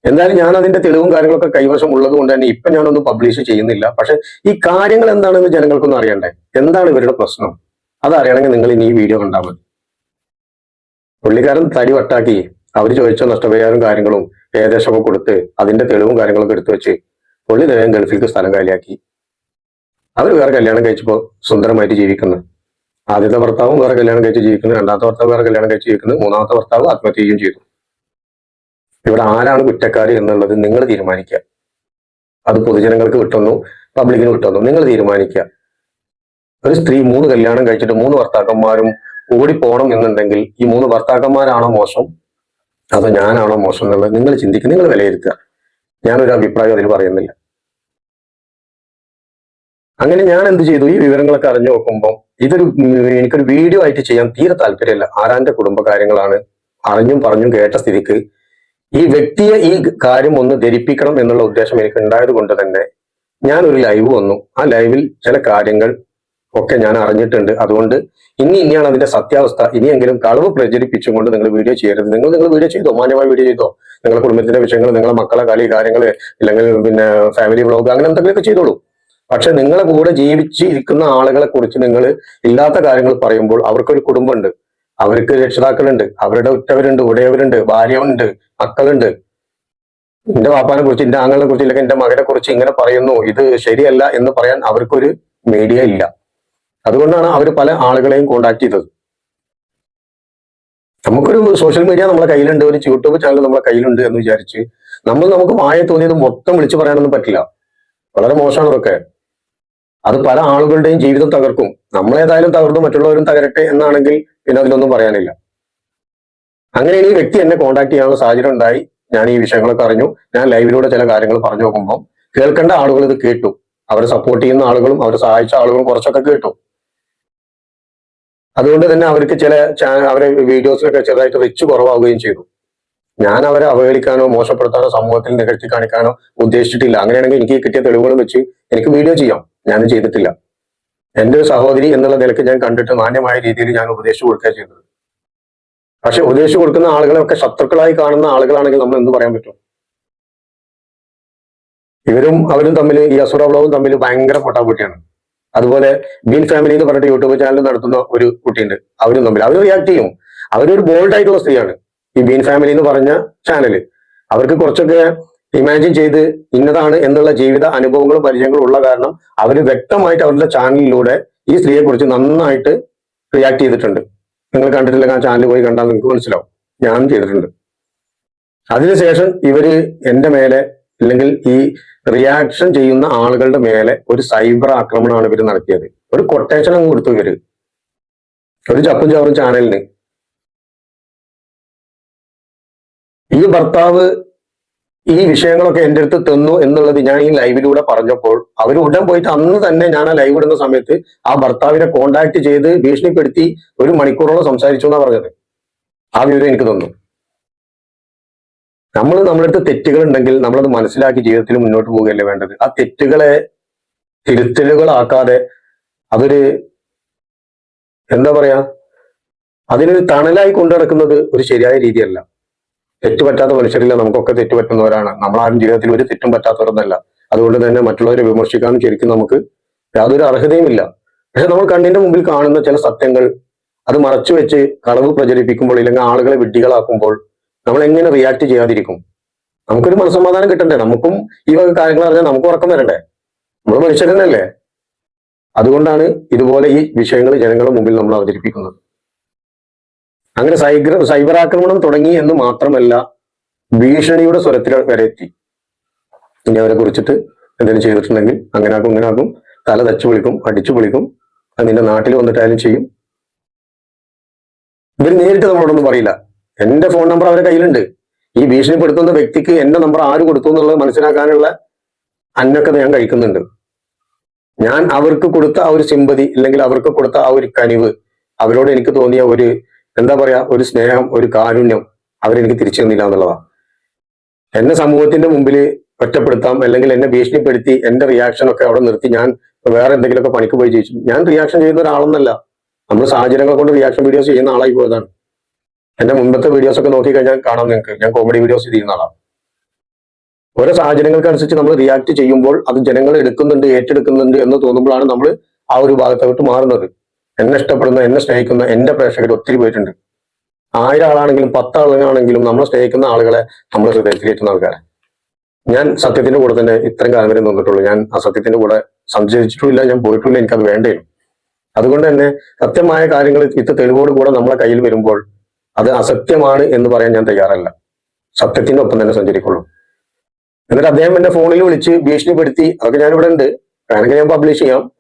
എന്തായാലും ഞാൻ അതിന്റെ തെളിവും കാര്യങ്ങളൊക്കെ കൈവശം ഉള്ളത് കൊണ്ട് തന്നെ ഇപ്പൊ ഞാനൊന്നും പബ്ലിഷ് ചെയ്യുന്നില്ല. പക്ഷെ ഈ കാര്യങ്ങൾ എന്താണെന്ന് ജനങ്ങൾക്കൊന്നും അറിയണ്ടേ? എന്താണ് ഇവരുടെ പ്രശ്നം? അതറിയണമെങ്കിൽ നിങ്ങൾ ഇനി ഈ വീഡിയോ കണ്ടാൽ മതി. പുള്ളിക്കാരൻ തടി വട്ടാക്കി അവർ ചോദിച്ച നഷ്ടപരിഹാരം കാര്യങ്ങളും ഏകദേശമൊക്കെ കൊടുത്ത് അതിന്റെ തെളിവും കാര്യങ്ങളൊക്കെ എടുത്തു വെച്ച് പുള്ളി നേരം ഗൾഫിലേക്ക് സ്ഥലം കാലിയാക്കി. അവർ വേറെ കല്യാണം കഴിച്ചപ്പോൾ സുന്ദരമായിട്ട് ജീവിക്കുന്നു. ആദ്യത്തെ ഭർത്താവും വേറെ കല്യാണം കഴിച്ച് ജീവിക്കുന്നു രണ്ടാമത്തെ ഭർത്താവ് വേറെ കല്യാണം കഴിച്ച് ജീവിക്കുന്നു മൂന്നാമത്തെ ഭർത്താവ് ആത്മഹത്യ ചെയ്യുകയും ചെയ്തു. ഇവിടെ ആരാണ് കുറ്റക്കാരി എന്നുള്ളത് നിങ്ങൾ തീരുമാനിക്കുക. അത് പൊതുജനങ്ങൾക്ക് കിട്ടുന്നു പബ്ലിക്കിന് കിട്ടുന്നു നിങ്ങൾ തീരുമാനിക്കുക. ഒരു സ്ത്രീ മൂന്ന് കല്യാണം കഴിച്ചിട്ട് മൂന്ന് ഭർത്താക്കന്മാരും ഓടിപ്പോണം എന്നുണ്ടെങ്കിൽ ഈ മൂന്ന് ഭർത്താക്കന്മാരാണോ മോശം? അതോ ഞാനാണോ മോശം എന്നുള്ളത് നിങ്ങൾ ചിന്തിക്കുക നിങ്ങൾ വിലയിരുത്തുക. ഞാനൊരു അഭിപ്രായം അതിൽ പറയുന്നില്ല. അങ്ങനെ ഞാൻ എന്ത് ചെയ്തു? ഈ വിവരങ്ങളൊക്കെ അറിഞ്ഞു നോക്കുമ്പോൾ ഇതൊരു എനിക്കൊരു വീഡിയോ ആയിട്ട് ചെയ്യാൻ തീരെ താല്പര്യമില്ല. ആരാന്റെ കുടുംബകാര്യങ്ങളാണ് അറിഞ്ഞും പറഞ്ഞും കേട്ട സ്ഥിതിക്ക് ഈ വ്യക്തിയെ ഈ കാര്യം ഒന്ന് ധരിപ്പിക്കണം എന്നുള്ള ഉദ്ദേശം എനിക്ക് ഉണ്ടായത് കൊണ്ട് തന്നെ ഞാനൊരു ലൈവ് വന്നു. ആ ലൈവിൽ ചില കാര്യങ്ങൾ ഒക്കെ ഞാൻ അറിഞ്ഞിട്ടുണ്ട്. അതുകൊണ്ട് ഇനി ഇനിയാണ് അതിന്റെ സത്യാവസ്ഥ. ഇനിയെങ്കിലും കളവ് പ്രചരിപ്പിച്ചുകൊണ്ട് നിങ്ങൾ വീഡിയോ ചെയ്യരുത്. നിങ്ങൾ നിങ്ങൾ വീഡിയോ ചെയ്തോ? മാന്യമായ വീഡിയോ ചെയ്തോ? നിങ്ങളുടെ കുടുംബത്തിന്റെ വിഷയങ്ങൾ നിങ്ങളെ മക്കളെ കളി കാര്യങ്ങൾ ഇല്ലെങ്കിൽ പിന്നെ ഫാമിലി വ്ളോഗ് അങ്ങനെ എന്തെങ്കിലുമൊക്കെ ചെയ്തോളൂ. പക്ഷെ നിങ്ങളെ കൂടെ ജീവിച്ചിരിക്കുന്ന ആളുകളെ കുറിച്ച് നിങ്ങൾ ഇല്ലാത്ത കാര്യങ്ങൾ പറയുമ്പോൾ അവർക്കൊരു കുടുംബമുണ്ട്. അവർക്ക് രക്ഷിതാക്കളുണ്ട്. അവരുടെ ഉറ്റവരുണ്ട് ഉടയവരുണ്ട് ഭാര്യയുണ്ട് മക്കളുണ്ട്. എന്റെ വാപ്പാനെ കുറിച്ച് എന്റെ ആങ്ങളെ കുറിച്ച് ഇല്ലെങ്കിൽ എന്റെ മകനെ കുറിച്ച് ഇങ്ങനെ പറയുന്നു. ഇത് ശരിയല്ല എന്ന് പറയാൻ അവർക്കൊരു മീഡിയ ഇല്ല. അതുകൊണ്ടാണ് അവർ പല ആളുകളെയും കോണ്ടാക്ട് ചെയ്തത്. നമുക്കൊരു സോഷ്യൽ മീഡിയ നമ്മളെ കയ്യിലുണ്ട് ഒരു യൂട്യൂബ് ചാനൽ നമ്മളെ കയ്യിലുണ്ട് എന്ന് വിചാരിച്ച് നമ്മൾ നമുക്ക് മായ തോന്നിയത് മൊത്തം വിളിച്ചു പറയാനൊന്നും പറ്റില്ല. വളരെ മോശമാണ് അതൊക്കെ അത് പല ആളുകളുടെയും ജീവിതം തകർക്കും. നമ്മളേതായാലും തകർന്നു മറ്റുള്ളവരും തകരട്ടെ എന്നാണെങ്കിൽ പിന്നെ അതിലൊന്നും പറയാനില്ല. അങ്ങനെ ഈ വ്യക്തി എന്നെ കോണ്ടാക്ട് ചെയ്യാനുള്ള സാഹചര്യം ഉണ്ടായി. ഞാൻ ഈ വിഷയങ്ങളൊക്കെ അറിഞ്ഞു. ഞാൻ ലൈവിലൂടെ ചില കാര്യങ്ങൾ പറഞ്ഞു നോക്കുമ്പോൾ കേൾക്കേണ്ട ആളുകൾ ഇത് കേട്ടു. അവരെ സപ്പോർട്ട് ചെയ്യുന്ന ആളുകളും അവരെ സഹായിച്ച ആളുകളും കുറച്ചൊക്കെ കേട്ടു. അതുകൊണ്ട് തന്നെ അവർക്ക് ചില അവരെ വീഡിയോസിലൊക്കെ ചെറുതായിട്ട് റിച്ച് കുറവാകുകയും ചെയ്തു. ഞാൻ അവരെ അവഹേളിക്കാനോ മോശപ്പെടുത്താനോ സമൂഹത്തിൽ നികഴ്ത്തി കാണിക്കാനോ ഉദ്ദേശിച്ചിട്ടില്ല. അങ്ങനെയാണെങ്കിൽ എനിക്ക് കിട്ടിയ തെളിവുകളും വെച്ച് എനിക്ക് വീഡിയോ ചെയ്യാം. ഞാൻ ചെയ്തിട്ടില്ല. എന്റെ ഒരു സഹോദരി എന്നുള്ള നിലയ്ക്ക് ഞാൻ കണ്ടിട്ട് മാന്യമായ രീതിയിൽ ഞാൻ ഉപദേശിച്ചു കൊടുക്കുക ചെയ്തത്. പക്ഷെ ഉപദേശിച്ചു കൊടുക്കുന്ന ആളുകളെയൊക്കെ ശത്രുക്കളായി കാണുന്ന ആളുകളാണെങ്കിൽ നമ്മൾ എന്ത് പറയാൻ പറ്റും? ഇവരും അവരും തമ്മിൽ ഈ അസുര ബ്ലോഗും തമ്മിൽ ഭയങ്കര പൊട്ടാപ്പൊട്ടിയാണ് അതുപോലെ ബീൻ ഫാമിലി എന്ന് പറഞ്ഞിട്ട് യൂട്യൂബ് ചാനൽ നടത്തുന്ന ഒരു കുട്ടിയുണ്ട്. അവരും തമ്മിൽ. അവർ റിയാക്ട് ചെയ്യും. അവരൊരു ബോൾഡ് ആയിട്ടുള്ള സ്ത്രീയാണ് ഈ ബീൻ ഫാമിലി എന്ന് പറഞ്ഞ ചാനൽ അവർക്ക് കുറച്ചൊക്കെ ഇമാജിൻ ചെയ്ത് ഇന്നതാണ് എന്നുള്ള ജീവിത അനുഭവങ്ങളും പരിചയങ്ങളും ഉള്ള കാരണം അവർ വ്യക്തമായിട്ട് അവരുടെ ചാനലിലൂടെ ഈ സ്ത്രീയെ കുറിച്ച് നന്നായിട്ട് റിയാക്ട് ചെയ്തിട്ടുണ്ട്. നിങ്ങൾ കണ്ടിട്ടില്ലെങ്കിൽ ആ ചാനൽ പോയി കണ്ടാൽ നിങ്ങൾക്ക് മനസ്സിലാവും. ഞാനും ചെയ്തിട്ടുണ്ട്. അതിനുശേഷം ഇവർ എന്റെ മേലെ അല്ലെങ്കിൽ ഈ റിയാക്ഷൻ ചെയ്യുന്ന ആളുകളുടെ മേലെ ഒരു സൈബർ ആക്രമണമാണ് ഇവർ നടത്തിയത്. ഒരു കൊട്ടേഷൻ അങ്ങ് കൊടുത്തു ഇവർ. ഒരു ചപ്പും ചവറും ചാനലിന് ഈ ഭർത്താവ് ഈ വിഷയങ്ങളൊക്കെ എന്റെ അടുത്ത് തന്നു എന്നുള്ളത് ഞാൻ ഈ ലൈവിലൂടെ പറഞ്ഞപ്പോൾ അവർ ഉടൻ പോയിട്ട് അന്ന് തന്നെ ഞാൻ ആ ലൈവ് ഇടുന്ന സമയത്ത് ആ ഭർത്താവിനെ കോണ്ടാക്ട് ചെയ്ത് ഭീഷണിപ്പെടുത്തി ഒരു മണിക്കൂറോളം സംസാരിച്ചു എന്നാ പറഞ്ഞത്. ആ വിവരം എനിക്ക് തന്നു. നമ്മൾ നമ്മളടുത്ത് തെറ്റുകൾ ഉണ്ടെങ്കിൽ നമ്മളത് മനസ്സിലാക്കി ജീവിതത്തിൽ മുന്നോട്ട് പോവുകയല്ലേ വേണ്ടത്? ആ തെറ്റുകളെ തിരുത്തലുകളാക്കാതെ അതൊരു എന്താ പറയാ? അതിനൊരു തണലായി കൊണ്ടു നടക്കുന്നത് ഒരു ശരിയായ രീതിയല്ല. തെറ്റുപറ്റാത്ത മനുഷ്യരില്ല. നമുക്കൊക്കെ തെറ്റുപറ്റുന്നവരാണ് നമ്മളാരും ജീവിതത്തിൽ ഒരു തെറ്റും പറ്റാത്തവരൊന്നല്ല. അതുകൊണ്ട് തന്നെ മറ്റുള്ളവരെ വിമർശിക്കാൻ ശരിക്കും നമുക്ക് യാതൊരു അർഹതയുമില്ല പക്ഷെ നമ്മൾ കണ്ണിന്റെ മുമ്പിൽ കാണുന്ന ചില സത്യങ്ങൾ അത് മറച്ചു വെച്ച് കളവ് പ്രചരിപ്പിക്കുമ്പോൾ ഇല്ലെങ്കിൽ ആളുകളെ വിഡ്ഢികളാക്കുമ്പോൾ നമ്മൾ എങ്ങനെ റിയാക്ട് ചെയ്യാതിരിക്കും? നമുക്കൊരു മനസ്സമാധാനം കിട്ടണ്ടേ? നമുക്കും ഈ വക കാര്യങ്ങൾ അറിഞ്ഞാൽ നമുക്ക് ഉറക്കം വരണ്ടേ? നമ്മൾ മനുഷ്യരനല്ലേ അതുകൊണ്ടാണ് ഇതുപോലെ ഈ വിഷയങ്ങൾ ജനങ്ങളുടെ മുമ്പിൽ നമ്മൾ അവതരിപ്പിക്കുന്നത്. അങ്ങനെ സൈബർ സൈബർ ആക്രമണം തുടങ്ങി എന്ന് മാത്രമല്ല ഭീഷണിയുടെ സ്വരത്തിൽ വരെ എത്തി. ഇനി അവരെ കുറിച്ചിട്ട് എന്തെങ്കിലും ചെയ്തിട്ടുണ്ടെങ്കിൽ അങ്ങനെ ആക്കും ഇങ്ങനെ ആക്കും തല തച്ചു വിളിക്കും അടിച്ചു വിളിക്കും. അത് നിന്റെ നാട്ടിൽ വന്നിട്ടായാലും ചെയ്യും. ഇവർ നേരിട്ട് നമ്മളോടൊന്നും പറയില്ല. എന്റെ ഫോൺ നമ്പർ അവരുടെ കയ്യിലുണ്ട്. ഈ ഭീഷണിപ്പെടുത്തുന്ന വ്യക്തിക്ക് എന്റെ നമ്പർ ആര് കൊടുത്തു എന്നുള്ളത് മനസ്സിലാക്കാനുള്ള അന്നക്കത ഞാൻ കഴിക്കുന്നുണ്ട്. ഞാൻ അവർക്ക് കൊടുത്ത ആ ഒരു സിമ്പതി അല്ലെങ്കിൽ അവർക്ക് കൊടുത്ത ആ ഒരു കനിവ് അവരോട് എനിക്ക് തോന്നിയ ഒരു എന്താ പറയാ ഒരു സ്നേഹം ഒരു കാരുണ്യം അവരെനിക്ക് തിരിച്ചു തന്നില്ല എന്നുള്ളതാണ് എന്നെ സമൂഹത്തിന്റെ മുമ്പിൽ ഒറ്റപ്പെടുത്താം അല്ലെങ്കിൽ എന്നെ ഭീഷണിപ്പെടുത്തി എന്റെ റിയാക്ഷൻ ഒക്കെ അവിടെ നിർത്തി ഞാൻ വേറെ എന്തെങ്കിലുമൊക്കെ പണിക്ക് പോയി ജയിച്ചു. ഞാൻ റിയാക്ഷൻ ചെയ്യുന്ന ഒരാളെന്നല്ല. നമ്മൾ സാഹചര്യങ്ങൾ കൊണ്ട് റിയാക്ഷൻ വീഡിയോസ് ചെയ്യുന്ന ആളായി പോയതാണ്. എന്റെ മുൻപത്തെ വീഡിയോസ് ഒക്കെ നോക്കി കഴിഞ്ഞാൽ കാണാം നിങ്ങൾക്ക്. ഞാൻ കോമഡി വീഡിയോസ് ചെയ്യുന്ന ആളാണ്. ഓരോ സാഹചര്യങ്ങൾക്കനുസരിച്ച് നമ്മൾ റിയാക്ട് ചെയ്യുമ്പോൾ അത് ജനങ്ങൾ എടുക്കുന്നുണ്ട് ഏറ്റെടുക്കുന്നുണ്ട് എന്ന് തോന്നുമ്പോഴാണ് നമ്മൾ ആ ഒരു ഭാഗത്തോട്ട് മാറുന്നത്. എന്നെ ഇഷ്ടപ്പെടുന്ന എന്നെ സ്നേഹിക്കുന്ന എന്റെ പ്രേക്ഷകർ ഒത്തിരി പേരുണ്ട്. ആയിരം ആളാണെങ്കിലും പത്താളുകളാണെങ്കിലും നമ്മളെ സ്നേഹിക്കുന്ന ആളുകളെ നമ്മൾ ഹൃദയത്തിലേറ്റുന്ന ആൾക്കാരെ ഞാൻ സത്യത്തിന്റെ കൂടെ തന്നെ ഇത്രയും കാലം വരെ നിന്നിട്ടുള്ളൂ. ഞാൻ അസത്യത്തിന്റെ കൂടെ സഞ്ചരിച്ചിട്ടുമില്ല ഞാൻ പോയിട്ടുമില്ല എനിക്കത് വേണ്ടേ. അതുകൊണ്ട് തന്നെ സത്യമായ കാര്യങ്ങൾ വിത്ത് തെളിവോട് കൂടെ നമ്മളെ കയ്യിൽ വരുമ്പോൾ അത് അസത്യമാണ് എന്ന് പറയാൻ ഞാൻ തയ്യാറല്ല. സത്യത്തിന്റെ ഒപ്പം തന്നെ സഞ്ചരിക്കുള്ളൂ. എന്നിട്ട് അദ്ദേഹം എന്റെ ഫോണിൽ വിളിച്ച് ഭീഷണിപ്പെടുത്തി അതൊക്കെ ഞാൻ ഇവിടെ ഉണ്ട്. വേണമെങ്കിൽ ഞാൻ പബ്ലിഷ് ചെയ്യാം.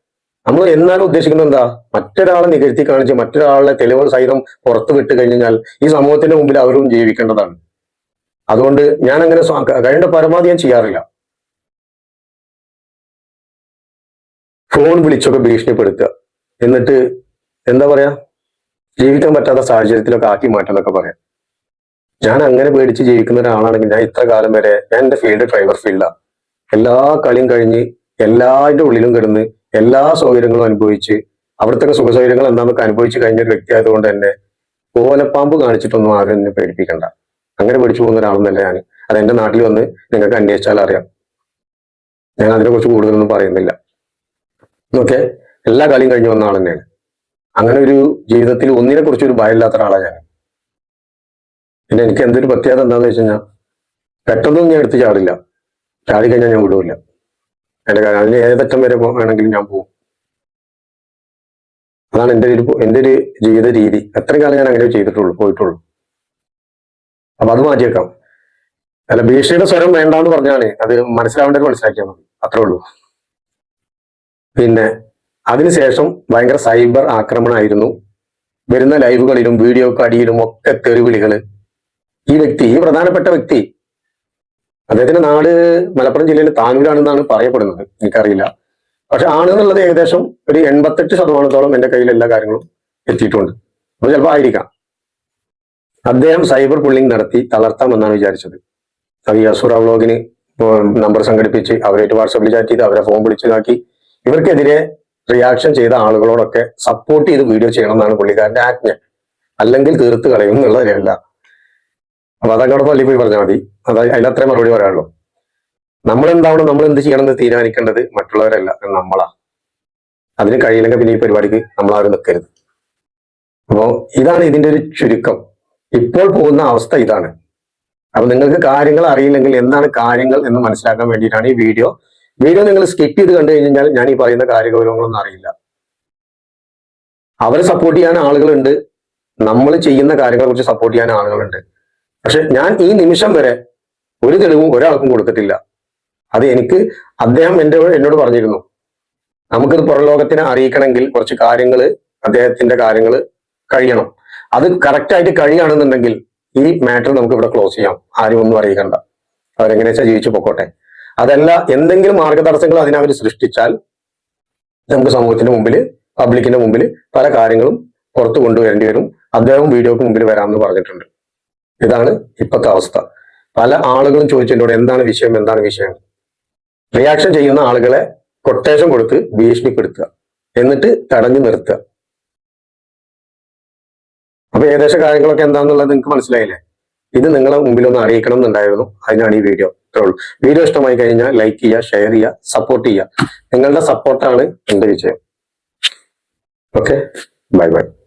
നമ്മൾ എന്നാലും ഉദ്ദേശിക്കുന്നത് എന്താ? മറ്റൊരാളെ നികഴ്ത്തി കാണിച്ച് മറ്റൊരാളുടെ തെളിവുകൾ സഹിതം പുറത്തു വിട്ട് കഴിഞ്ഞാൽ ഈ സമൂഹത്തിന്റെ മുമ്പിൽ അവരും ജീവിക്കേണ്ടതാണ്. അതുകൊണ്ട് ഞാൻ അങ്ങനെ കഴിയേണ്ട പരമാവധി ഞാൻ ചെയ്യാറില്ല. ഫോൺ വിളിച്ചൊക്കെ ഭീഷണിപ്പെടുത്തുക. എന്നിട്ട് എന്താ പറയാ? ജീവിക്കാൻ പറ്റാത്ത സാഹചര്യത്തിലൊക്കെ ആക്കി മാറ്റാന്നൊക്കെ പറയാം. ഞാൻ അങ്ങനെ പേടിച്ച് ജീവിക്കുന്ന ഒരാളാണെങ്കിൽ ഞാൻ ഇത്ര കാലം വരെ ഞാൻ എന്റെ ഫീൽഡ് ഡ്രൈവർ ഫീൽഡാണ് എല്ലാ കളിയും കഴിഞ്ഞ് എല്ലാവരുടെ ഉള്ളിലും കിടന്ന് എല്ലാ സൗകര്യങ്ങളും അനുഭവിച്ച് അവിടുത്തെ സുഖ സൗകര്യങ്ങൾ എന്താണെന്നൊക്കെ അനുഭവിച്ച് കഴിഞ്ഞ ഒരു വ്യക്തി ആയതുകൊണ്ട് തന്നെ ഓലപ്പാമ്പ് കാണിച്ചിട്ടൊന്നും ആരും എന്നെ പേടിപ്പിക്കണ്ട. അങ്ങനെ പേടിച്ചു പോകുന്ന ഒരാളൊന്നല്ല ഞാൻ. അത് എന്റെ നാട്ടിൽ വന്ന് നിങ്ങൾക്ക് അന്വേഷിച്ചാൽ അറിയാം. ഞാൻ അതിനെക്കുറിച്ച് കൂടുതലൊന്നും പറയുന്നില്ല. ഓക്കെ എല്ലാ കളിയും കഴിഞ്ഞ് വന്ന ആൾ തന്നെയാണ്. അങ്ങനെ ഒരു ജീവിതത്തിൽ ഒന്നിനെ കുറിച്ച് ഒരു ഭയമില്ലാത്ത ഒരാളാണ് ഞാൻ. പിന്നെ എനിക്ക് എന്തൊരു പ്രത്യേകത എന്താന്ന് വെച്ച് കഴിഞ്ഞാൽ പെട്ടെന്നൊന്നും ഞാൻ എടുത്ത് ചാടില്ല. ചാടി കഴിഞ്ഞാൽ ഞാൻ വിടൂല്ല. എന്റെ കാര്യം അതിന് ഏതറ്റം വരെ വേണമെങ്കിലും ഞാൻ പോകും അതാണ് എന്റെ ഒരു എന്റെ ഒരു ജീവിത രീതി. എത്ര കാലം ഞാൻ അങ്ങനെ ചെയ്തിട്ടുള്ളൂ പോയിട്ടുള്ളൂ. അപ്പൊ അത് മാറ്റിയേക്കാം. അല്ല ഭീഷണിയുടെ സ്വരം വേണ്ടാന്ന് പറഞ്ഞാണ് അത് മനസ്സിലാവേണ്ടത് മനസ്സിലാക്കിയാൽ മതി. അത്രേ ഉള്ളൂ. പിന്നെ അതിനുശേഷം ഭയങ്കര സൈബർ ആക്രമണമായിരുന്നു. വരുന്ന ലൈവുകളിലും വീഡിയോ അടിയിലും ഒക്കെ തെരുവിളികൾ ഈ വ്യക്തി ഈ പ്രധാനപ്പെട്ട വ്യക്തി അദ്ദേഹത്തിന്റെ നാട് മലപ്പുറം ജില്ലയിലെ താനൂരാണെന്നാണ് പറയപ്പെടുന്നത്. എനിക്കറിയില്ല. പക്ഷെ ആണെന്നുള്ളത് ഏകദേശം ഒരു എൺപത്തെട്ട് ശതമാനത്തോളം എന്റെ കയ്യിൽ എല്ലാ കാര്യങ്ങളും എത്തിയിട്ടുണ്ട്. അപ്പൊ ചിലപ്പോൾ ആയിരിക്കാം. അദ്ദേഹം സൈബർ പുള്ളിങ് നടത്തി തളർത്താമെന്നാണ് വിചാരിച്ചത്. അത് ഈ അസുറ വ്ളോഗിന് നമ്പർ സംഘടിപ്പിച്ച് അവരായിട്ട് വാട്സപ്പിൽ ചാറ്റ് ചെയ്ത് അവരെ ഫോൺ വിളിച്ചതാക്കി ഇവർക്കെതിരെ റിയാക്ഷൻ ചെയ്ത ആളുകളോടൊക്കെ സപ്പോർട്ട് ചെയ്ത് വീഡിയോ ചെയ്യണം എന്നാണ് പുള്ളിക്കാരന്റെ ആജ്ഞ. അല്ലെങ്കിൽ തീർത്ത് കളയും എന്നുള്ളതല്ല അപ്പൊ അതൊക്കെ അവിടെ പോയി പറഞ്ഞാൽ മതി. അത് അതിലത്രേ മറുപടി പറയാനുള്ളൂ. നമ്മൾ എന്താവണം നമ്മൾ എന്ത് ചെയ്യണം എന്ന് തീരുമാനിക്കേണ്ടത് മറ്റുള്ളവരല്ല നമ്മളാ. അതിന് കഴിയില്ലെങ്കിൽ പിന്നെ ഈ പരിപാടിക്ക് നമ്മൾ ആരും നിൽക്കരുത്. അപ്പോ ഇതാണ് ഇതിന്റെ ഒരു ചുരുക്കം. ഇപ്പോൾ പോകുന്ന അവസ്ഥ ഇതാണ്. അപ്പൊ നിങ്ങൾക്ക് കാര്യങ്ങൾ അറിയില്ലെങ്കിൽ എന്താണ് കാര്യങ്ങൾ എന്ന് മനസ്സിലാക്കാൻ വേണ്ടിയിട്ടാണ് ഈ വീഡിയോ വീഡിയോ നിങ്ങൾ സ്കിപ്പ് ചെയ്ത് കണ്ടു കഴിഞ്ഞാൽ ഞാൻ ഈ പറയുന്ന കാര്യഗൗരവങ്ങളൊന്നും അറിയില്ല. അവരെ സപ്പോർട്ട് ചെയ്യാൻ ആളുകളുണ്ട്. നമ്മൾ ചെയ്യുന്ന കാര്യങ്ങളെ കുറിച്ച് സപ്പോർട്ട് ചെയ്യാൻ ആളുകളുണ്ട്. പക്ഷെ ഞാൻ ഈ നിമിഷം വരെ ഒരു തെളിവും ഒരാൾക്കും കൊടുത്തിട്ടില്ല. അത് എനിക്ക് അദ്ദേഹം എന്റെ എന്നോട് പറഞ്ഞിരുന്നു. നമുക്കിത് പുറം ലോകത്തിനെ അറിയിക്കണമെങ്കിൽ കുറച്ച് കാര്യങ്ങൾ അദ്ദേഹത്തിന്റെ കാര്യങ്ങൾ കഴിയണം. അത് കറക്റ്റായിട്ട് കഴിയുകയാണെന്നുണ്ടെങ്കിൽ ഈ മാറ്റർ നമുക്ക് ഇവിടെ ക്ലോസ് ചെയ്യാം. ആരും ഒന്നും അറിയിക്കണ്ട. അവരെങ്ങനെ വെച്ചാൽ ജീവിച്ചു പൊക്കോട്ടെ. അതല്ല എന്തെങ്കിലും മാർഗതടസ്സങ്ങൾ അതിനവർ സൃഷ്ടിച്ചാൽ നമുക്ക് സമൂഹത്തിന്റെ മുമ്പിൽ പബ്ലിക്കിന്റെ മുമ്പിൽ പല കാര്യങ്ങളും പുറത്തു കൊണ്ടുവരേണ്ടി വരും. അദ്ദേഹം വീഡിയോക്ക് മുമ്പിൽ വരാമെന്ന് പറഞ്ഞിട്ടുണ്ട്. ഇതാണ് ഇപ്പോഴത്തെ അവസ്ഥ. പല ആളുകളും ചോദിച്ചു എന്താണ് വിഷയം എന്താണ് വിഷയം? റിയാക്ഷൻ ചെയ്യുന്ന ആളുകളെ കൊട്ടേഷൻ കൊടുത്ത് ഭീഷണിപ്പെടുത്തുക. എന്നിട്ട് തടഞ്ഞു നിർത്തുക. അപ്പൊ ഏകദേശം കാര്യങ്ങളൊക്കെ എന്താണെന്നുള്ളത് നിങ്ങൾക്ക് മനസ്സിലായില്ലേ? ഇത് നിങ്ങളെ മുമ്പിൽ ഒന്ന് അറിയിക്കണം എന്നുണ്ടായിരുന്നു അതിനാണ് ഈ വീഡിയോ ഉള്ളൂ വീഡിയോ ഇഷ്ടമായി കഴിഞ്ഞാൽ ലൈക്ക് ചെയ്യുക ഷെയർ ചെയ്യുക സപ്പോർട്ട് ചെയ്യുക. നിങ്ങളുടെ സപ്പോർട്ടാണ് എന്റെ വിജയം. Okay bye bye